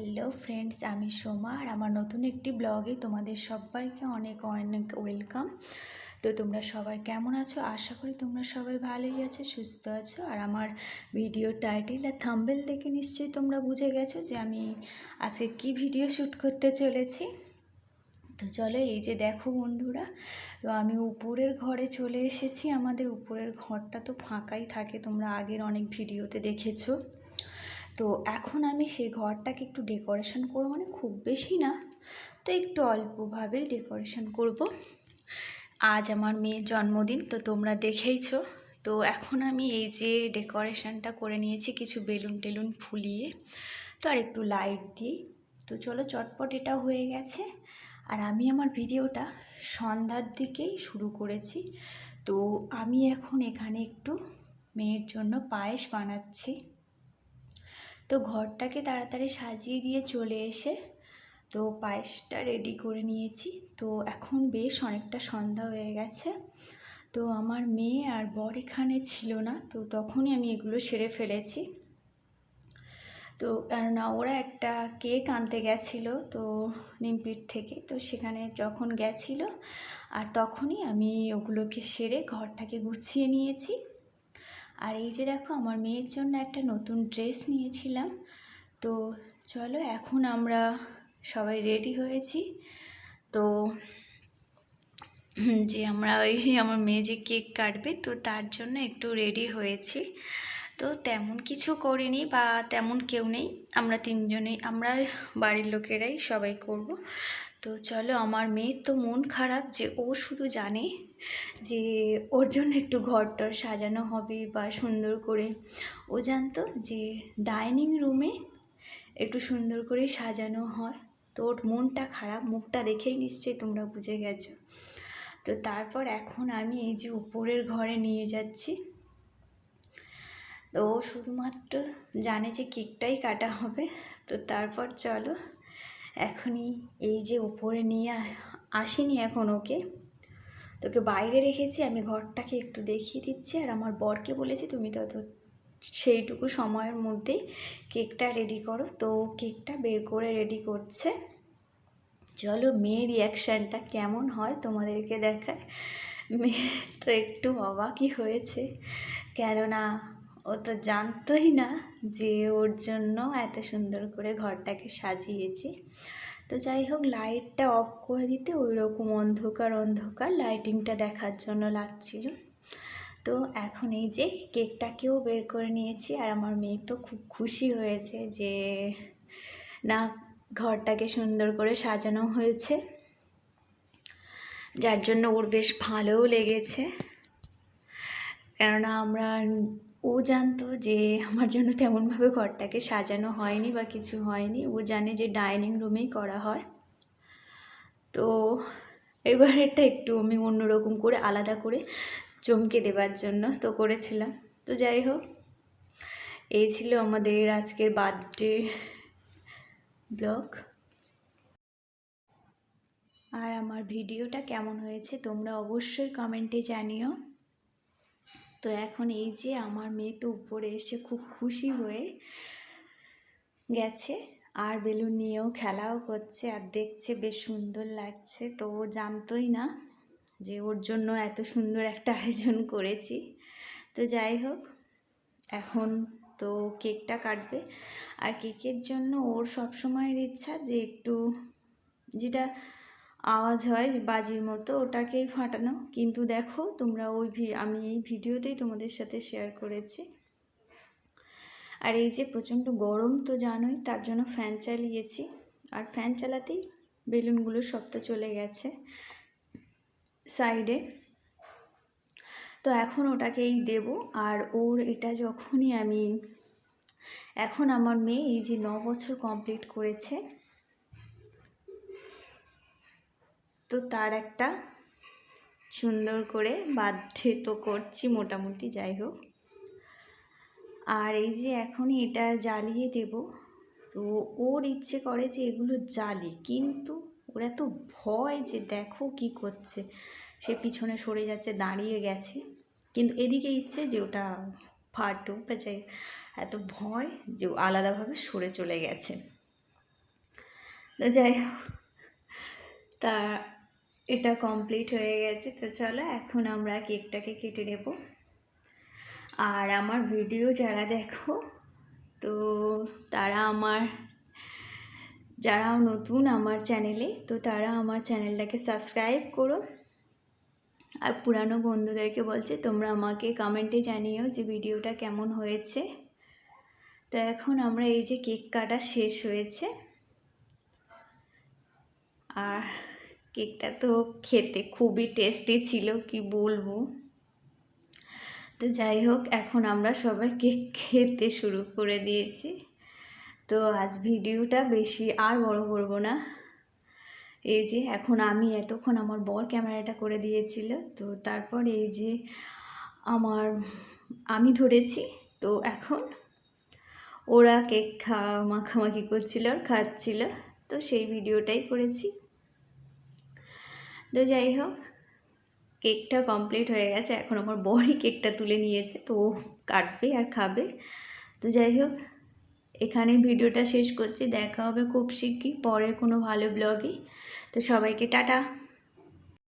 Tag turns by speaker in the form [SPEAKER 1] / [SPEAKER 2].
[SPEAKER 1] Hello friends আমি সোমা আর আমার নতুন একটি ব্লগে তোমাদের সবাইকে অনেক অনেক ওয়েলকাম তো তোমরা সবাই কেমন আছো? আশা করি তোমরা সবাই ভালোই আছো, সুস্থ আছো। আর আমার ভিডিও টাইটেল আর থাম্বেল দেখে নিশ্চয়ই তোমরা বুঝে গেছো যে আমি আজকে কি ভিডিও শ্যুট করতে চলেছি। তো চলো এই যে দেখো বন্ধুরা, তো আমি উপরের ঘরে চলে এসেছি। আমাদের উপরের ঘরটা তো ফাঁকাই থাকে, তোমরা আগের অনেক ভিডিওতে দেখেছ। তো এখন আমি সেই ঘরটাকে একটু ডেকোরেশন করব মানে খুব বেশি না, তো একটু অল্পভাবেই ডেকোরেশন করব। আজ আমার মেয়ের জন্মদিন, তো তোমরা দেখেইছ। তো এখন আমি এই যে ডেকোরেশনটা করে নিয়েছি কিছু বেলুন টেলুন ফুলিয়ে, তো আর একটু লাইট দিই। তো চলো চটপট এটা হয়ে গেছে। আর আমি আমার ভিডিওটা সন্ধ্যার দিকেই শুরু করেছি। তো আমি এখন এখানে একটু মেয়ের জন্য পায়েস বানাচ্ছি। তো ঘরটাকে তাড়াতাড়ি সাজিয়ে দিয়ে চলে এসে তো পায়েসটা রেডি করে নিয়েছি। তো এখন বেশ অনেকটা সন্ধ্যা হয়ে গেছে। তো আমার মেয়ে আর বর এখানে ছিল না, তো তখনই আমি এগুলো সেরে ফেলেছি। তো কেননা ওরা একটা কেক আনতে গেছিল তো নিমপিট থেকে, তো সেখানে যখন গেছিল আর তখনই আমি ওগুলোকে সেরে ঘরটাকে গুছিয়ে নিয়েছি। আর এই যে দেখো, আমার মেয়ের জন্য একটা নতুন ড্রেস নিয়েছিলাম। তো চলো, এখন আমরা সবাই রেডি হয়েছি। তো যে আমরা ওই আমার মেয়ে যে কেক কাটবে, তো তার জন্য একটু রেডি হয়েছি। তো তেমন কিছু করিনি বা তেমন কেউ নেই। আমরা তিনজনেই, আমরা বাড়ির লোকেরাই সবাই করব। তো চলো, আমার মেয়ের তো মন খারাপ যে ও শুধু জানে যে ওর জন্য একটু ঘরটর সাজানো হবে বা সুন্দর করে। ও জানতো যে ডাইনিং রুমে একটু সুন্দর করে সাজানো হয়। তো ওর মনটা খারাপ, মুখটা দেখেই নিশ্চয়ই তোমরা বুঝে গেছো। তো তারপর এখন আমি এই যে উপরের ঘরে নিয়ে যাচ্ছি। তো ও শুধুমাত্র জানে যে কেকটাই কাটা হবে, তো তারপর চলো। এখনই এই যে উপরে নিয়ে আসিনি এখন ওকে। তোকে বাইরে রেখেছি, আমি ঘরটাকে একটু দেখিয়ে দিচ্ছি। আর আমার বরকে বলেছি, তুমি তত সেইটুকু সময়ের মধ্যেই কেকটা রেডি করো। তো কেকটা বের করে রেডি করছে। চলো, মেয়ের রিয়াকশানটা কেমন হয় তোমাদেরকে দেখায়। মেয়ে তো একটু অবাকই হয়েছে। কেননা ও তো জানতোই না যে ওর জন্য এত সুন্দর করে ঘরটাকে সাজিয়েছি। তো যাই হোক, লাইটটা অফ করে দিতে ওই রকম অন্ধকার অন্ধকার লাইটিংটা দেখার জন্য লাগছিল। তো এখন এই যে কেকটাকেও বের করে নিয়েছি আর আমার মেয়ে তো খুব খুশি হয়েছে যে না, ঘরটাকে সুন্দর করে সাজানো হয়েছে। যার জন্য ওর বেশ ভালোও লেগেছে। কেননা আমরা ও জানতো যে আমার জন্য তেমনভাবে ঘরটাকে সাজানো হয়নি বা কিছু হয়নি। ও জানে যে ডাইনিং রুমেই করা হয়। তো এবার এটা একটু আমি অন্যরকম করে, আলাদা করে চমকে দেবার জন্য তো করেছিলাম। তো যাই হোক, এই ছিল আমাদের আজকের বার্থডে ব্লগ। আর আমার ভিডিওটা কেমন হয়েছে তোমরা অবশ্যই কমেন্টে জানিও। তো এখন এই যে আমার মেয়ে তো উপরে এসে খুব খুশি হয়ে গেছে। আর বেলুন নিয়েও খেলাও করছে আর দেখছে বেশ সুন্দর লাগছে। তো ও জানতোই না যে ওর জন্য এত সুন্দর একটা আয়োজন করেছি। তো যাই হোক, এখন তো কেকটা কাটবে। আর কেকের জন্য ওর সবসময়ের ইচ্ছা যে একটু যেটা আওয়াজ হয় বাজির মতো ওটাকেই ফাটানো। কিন্তু দেখো তোমরা ওই আমি এই ভিডিওতেই তোমাদের সাথে শেয়ার করেছি। আর এই যে প্রচণ্ড গরম তো জানোই, তার জন্য ফ্যান চালিয়েছি। আর ফ্যান চালাতেই বেলুনগুলো সব তো চলে গেছে সাইডে তো এখন ওটাকেই দেব। আর ওর এটা যখনই আমি, এখন আমার মেয়ে এই যে ন বছর কমপ্লিট করেছে তো তার একটা সুন্দর করে বার্থডে তো করছি মোটামুটি, যাই হোক। আর এই যে এখনই এটা জ্বালিয়ে দেব। তো ওর ইচ্ছে করে যে এগুলো জ্বালি, কিন্তু ওর এত ভয় যে দেখো কি করছে। সে পিছনে সরে যাচ্ছে, দাঁড়িয়ে গেছে। কিন্তু এদিকে ইচ্ছে যে ওটা ফাটুক বা যাই, এত ভয় যে ও আলাদাভাবে সরে চলে গেছে। তো যাই হোক, তা এটা কমপ্লিট হয়ে গেছে, তো চলো এখন আমরা কেকটাকে কেটে নেব। আর আমার ভিডিও যারা দেখো, তো তারা আমার, যারা নতুন আমার চ্যানেলে তো তারা আমার চ্যানেলটাকে সাবস্ক্রাইব করো। আর পুরানো বন্ধুদেরকে বলছে, তোমরা আমাকে কমেন্টে জানিও যে ভিডিওটা কেমন হয়েছে। তো এখন আমরা এই যে কেক কাটা শেষ হয়েছে। আর কেকটা তো খেতে খুবই টেস্টি ছিল, কি বলব? তো যাই হোক, এখন আমরা সবাই কেক খেতে শুরু করে দিয়েছি। তো আজ ভিডিওটা বেশি আর বড় করব না। এই যে এখন আমি এতক্ষণ আমার বর ক্যামেরাটা করে দিয়েছিল, তো তারপর এই যে আমার, আমি ধরেছি, তো এখন ওরা কেক খা, মাখামাখি করছিল আর খাচ্ছিল, তো সেই ভিডিওটাই করেছি। তো যাই হোক, কেকটা কমপ্লিট হয়ে গেছে। এখন আমার বড়ই কেকটা তুলে নিয়েছে, তো ও কাটবে আর খাবে। তো যাই হোক, এখানে ভিডিওটা শেষ করছি। দেখা হবে খুব শিগগির পরের কোনো ভালো ব্লগে তো সবাইকে টাটা।